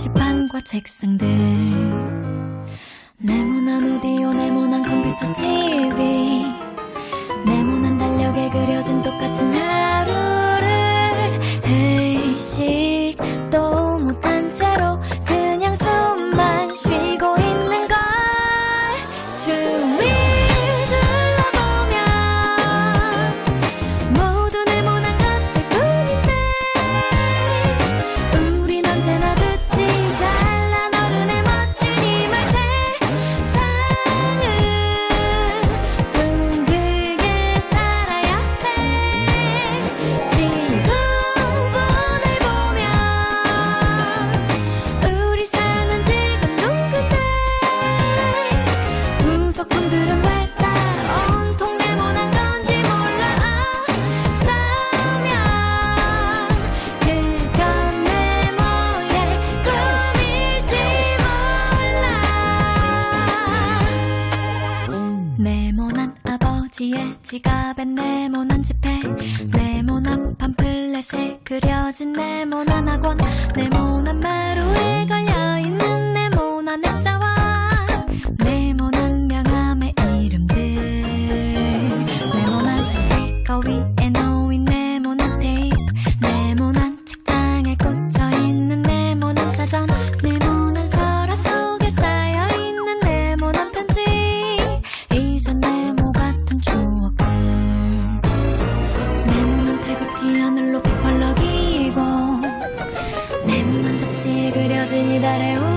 칠판과 책상들. 네모난 오디오 네모난 컴퓨터 TV 네모난 달력에 그려진 똑같은 하루를 회식 도 못한 채로 그냥 숨만 쉬고 있는 걸 주위 아버지의 지갑엔 네모난 지폐 네모난 팜플렛에 그려진 네모난 학원 네모난 마 誰を